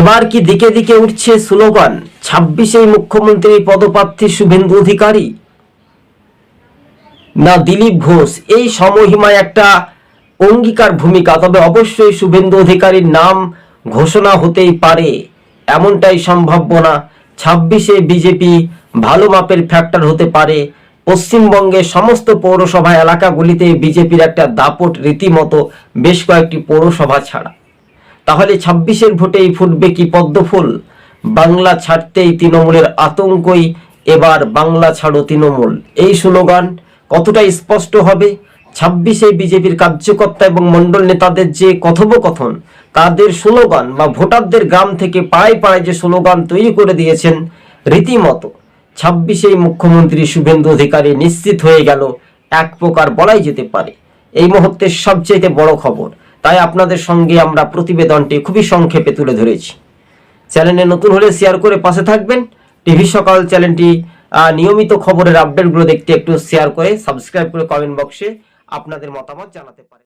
এবার কি দিকে দিকে উঠছে স্লোগান? ছাব্বিশেই মুখ্যমন্ত্রী পদপ্রার্থী শুভেন্দু অধিকারী। না, দিলীপ ঘোষ, এই সমহিমায় একটা অঙ্গীকার ভূমিকা, তবে অবশ্যই শুভেন্দু অধিকারীর নাম ঘোষণা হতেই পারে। এমনটাই সম্ভাবনা ছাব্বিশে বিজেপি ভালো মাপের ফ্যাক্টর হতে পারে। পশ্চিমবঙ্গের সমস্ত পৌরসভা এলাকাগুলিতে বিজেপির একটা দাপট রীতিমতো বেশ কয়েকটি পৌরসভা ছাড়া। তাহলে ছাব্বিশের ভোটেই ফুটবে কি পদ্মফুল বাংলা ছাড়তেই তৃণমূলের আতঙ্কই, এবার বাংলা ছাড়ো তৃণমূল। এই স্লোগান কতটা স্পষ্ট হবে? ছাব্বিশে বিজেপির কার্যকর্তা এবং মণ্ডল নেতাদের যে কথোপকথন, তাদের স্লোগান বা ভোটারদের গ্রাম থেকে পাড়ায় পাড়ায় যে স্লোগান তৈরি করে দিয়েছেন, রীতিমতো ছাব্বিশেই মুখ্যমন্ত্রী শুভেন্দু অধিকারী নিশ্চিত হয়ে গেল, এক প্রকার বলাই যেতে পারে। এই মুহূর্তের সবচেয়ে বড় খবর তাই আপনাদের সঙ্গে আমরা প্রতিবেদনটি খুবই সংক্ষেপে তুলে ধরেছি। চ্যানেলে নতুন হলে শেয়ার করে পাশে থাকবেন। টিভি সকাল চ্যানেলটি নিয়মিত খবরের আপডেটগুলো দেখতে একটু শেয়ার করে সাবস্ক্রাইব করে কমেন্ট বক্সে আপনাদের মতামত জানাতে পারেন।